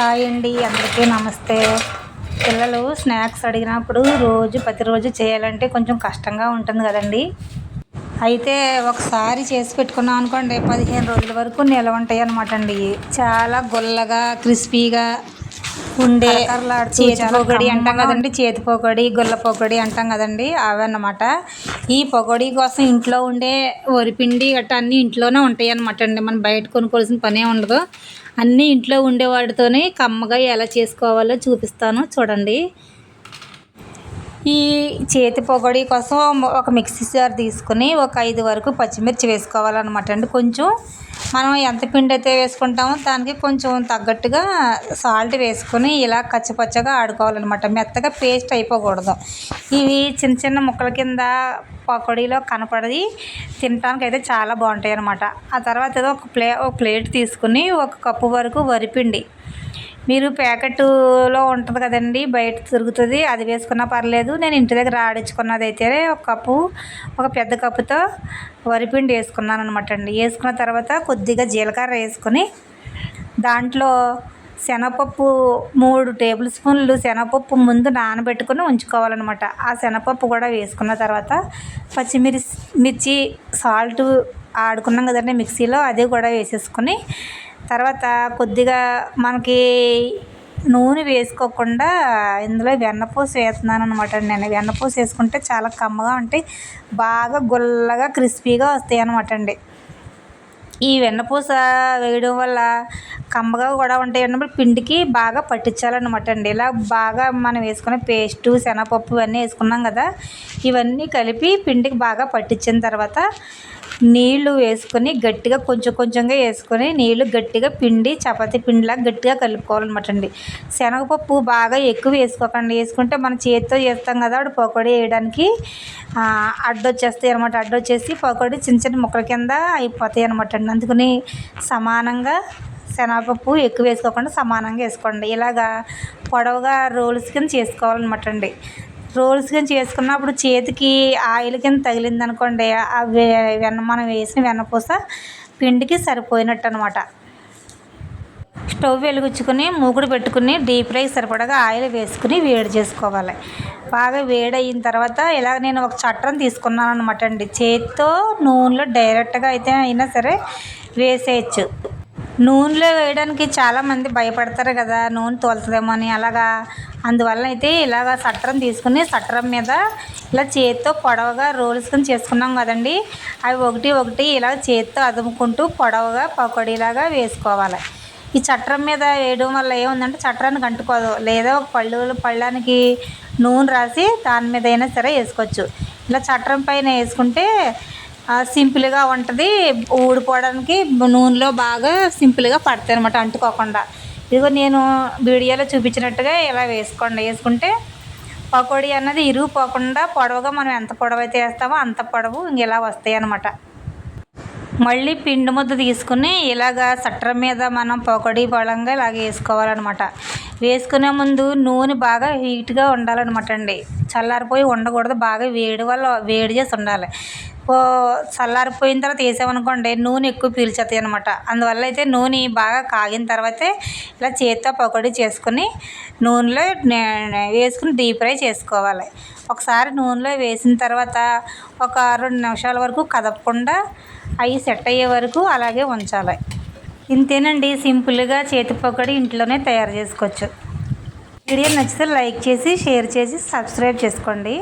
Hi అండి అందరికీ నమస్తే. పిల్లలు స్నాక్స్ అడిగినప్పుడు రోజు ప్రతిరోజు చేయాలంటే కొంచెం కష్టంగా ఉంటుంది కదండి. అయితే ఒకసారి చేసి పెట్టుకున్నాం అనుకోండి పదిహేను రోజుల వరకు నిల్వ ఉంటాయి అనమాట అండి. చాలా గుల్లగా క్రిస్పీగా ఉండే చేతి పొగడి అంటాం కదండి. చేతి పొగడి గుల్ల పొగడి అంటాం కదండి అవన్నమాట ఈ పొగడి కోసం ఇంట్లో ఉండే వరిపిండి గట్రా అన్నీ ఇంట్లోనే ఉంటాయి అనమాట అండి. మనం బయట కొనుక్కోవాల్సిన పనే ఉండదు. అన్నీ ఇంట్లో ఉండేవాటితోనే కమ్మగా ఎలా చేసుకోవాలో చూపిస్తాను. చూడండి. ఈ చేతి పొగడి కోసం ఒక మిక్సీ జార్ తీసుకుని ఒక ఐదు వరకు పచ్చిమిర్చి వేసుకోవాలన్నమాట అండి. కొంచెం మనం ఎంత పిండి అయితే వేసుకుంటామో దానికి కొంచెం తగ్గట్టుగా సాల్ట్ వేసుకొని ఇలా కచ్చపచ్చగా ఆడుకోవాలన్నమాట. మెత్తగా పేస్ట్ అయిపోకూడదు. ఇవి చిన్న చిన్న ముక్కల కింద పకోడీలో కనపడి తినడానికి అయితే చాలా బాగుంటాయి అనమాట ఆ తర్వాత ఏదో ఒక ప్లే ఒక ప్లేట్ తీసుకుని ఒక కప్పు వరకు వరిపిండి మీరు ప్యాకెట్లో ఉంటుంది కదండి బయట తిరుగుతుంది అది వేసుకున్నా పర్లేదు. నేను ఇంటి దగ్గర ఆడించుకున్నది అయితే ఒక కప్పు ఒక పెద్ద కప్పుతో వరిపిండి వేసుకున్నాను అనమాట అండి. వేసుకున్న తర్వాత కొద్దిగా జీలకర్ర వేసుకొని దాంట్లో శనగపప్పు మూడు టేబుల్ స్పూన్లు శనగపప్పు ముందు నానబెట్టుకుని ఉంచుకోవాలన్నమాట. ఆ శనగపప్పు కూడా వేసుకున్న తర్వాత పచ్చిమిర్చి మిర్చి సాల్ట్ ఆడుకున్నాం కదండి మిక్సీలో అది కూడా వేసేసుకొని తర్వాత కొద్దిగా మనకి నూనె వేసుకోకుండా ఇందులో వెన్నపూస వేస్తున్నాను అనమాట నేను. వెన్నపూస వేసుకుంటే చాలా కమ్మగా ఉంటాయి బాగా గుల్లగా క్రిస్పీగా వస్తాయి అనమాట అండి. ఈ వెన్నపూస వేయడం వల్ల కమ్మగా కూడా ఉంటాయి. అన్నప్పుడు పిండికి బాగా పట్టించాలన్నమాట అండి. ఇలా బాగా మనం వేసుకునే పేస్టు శనగపప్పు ఇవన్నీ వేసుకున్నాం కదా ఇవన్నీ కలిపి పిండికి బాగా పట్టించిన తర్వాత నీళ్ళు వేసుకొని గట్టిగా కొంచెం కొంచెంగా వేసుకొని నీళ్ళు గట్టిగా పిండి చపాతి పిండిలా గట్టిగా కలుపుకోవాలన్నమాట అండి శనగపప్పు బాగా ఎక్కువ వేసుకోకండి. వేసుకుంటే మన చేతితో చేస్తాం కదా అప్పుడు పకోడీ వేయడానికి అడ్డొచ్చేస్తాయి అనమాట అడ్డొచ్చేసి పకోడీ చిన్న చిన్న ముక్కల కింద అయిపోతాయి అనమాట అండి అందుకని సమానంగా శనగపప్పు ఎక్కువ వేసుకోకుండా సమానంగా వేసుకోండి. ఇలాగా పొడవుగా రోల్స్ కింద చేసుకోవాలన్నమాట అండి రోల్స్ కింద చేసుకున్నప్పుడు చేతికి ఆయిల్ కింద తగిలింది అనుకోండి అవి వెన్న మనం వేసిన వెన్నపూస పిండికి సరిపోయినట్టు అనమాట స్టవ్ వెలుగుచ్చుకొని మూకుడు పెట్టుకుని డీప్ ఫ్రై సరిపడగా ఆయిల్ వేసుకుని వేడి చేసుకోవాలి. బాగా వేడి అయిన తర్వాత ఇలా నేను ఒక చట్టం తీసుకున్నాను అనమాట అండి. చేతితో నూనెలో డైరెక్ట్గా అయితే అయినా సరే వేసేయచ్చు. నూనెలో వేయడానికి చాలామంది భయపడతారు కదా నూనె తోలుతుందేమో అని. అలాగా అందువల్ల అయితే ఇలాగ సట్రం తీసుకుని సట్రం మీద ఇలా చేతితో పొడవుగా రోల్స్కొని చేసుకున్నాం కదండి. అవి ఒకటి ఒకటి ఇలా చేతితో అదుముకుంటూ పొడవుగా పకోడీలాగా వేసుకోవాలి. ఈ చట్రం మీద వేయడం వల్ల ఏముందంటే చట్రానికి అంటుకోదు లేదా ఒక పళ్ళు పళ్ళానికి నూనె రాసి దాని మీద అయినా సరే వేసుకోవచ్చు. ఇలా చట్రం పైన వేసుకుంటే సింపుల్గా ఉంటుంది. ఊడిపోవడానికి నూనెలో బాగా సింపుల్గా పడతాయి అనమాట అంటుకోకుండా. ఇదిగో నేను వీడియోలో చూపించినట్టుగా ఇలా వేసుకోండి. వేసుకుంటే పకోడీ అన్నది ఇరిగిపోకుండా పొడవుగా మనం ఎంత పొడవు అయితే వేస్తామో అంత పొడవు ఇలా వస్తాయి అన్నమాట మళ్ళీ పిండి ముద్ద తీసుకుని ఇలాగ సట్ర మీద మనం పొకడి బలంగా ఇలాగ వేసుకోవాలన్నమాట. వేసుకునే ముందు నూనె బాగా హీట్గా ఉండాలన్నమాట అండి. చల్లారిపోయి ఉండకూడదు బాగా వేడి వల్ల వేడి చేసి ఉండాలి. చల్లారిపోయిన తర్వాత వేసామనుకోండి నూనె ఎక్కువ పీల్చేస్తాయి అనమాట అందువల్ల అయితే నూనె బాగా కాగిన తర్వాతే ఇలా చేత్తో పకోడీ చేసుకుని నూనెలో వేసుకుని డీప్ ఫ్రై చేసుకోవాలి. ఒకసారి నూనెలో వేసిన తర్వాత ఒక రెండు నిమిషాల వరకు కదపకుండా అవి సెట్ అయ్యే వరకు అలాగే ఉంచాలి. ఇంతేనండి సింపుల్గా చేతి పకోడీ ఇంట్లోనే తయారు చేసుకోవచ్చు. వీడియో నచ్చితే లైక్ చేసి షేర్ చేసి సబ్స్క్రైబ్ చేసుకోండి.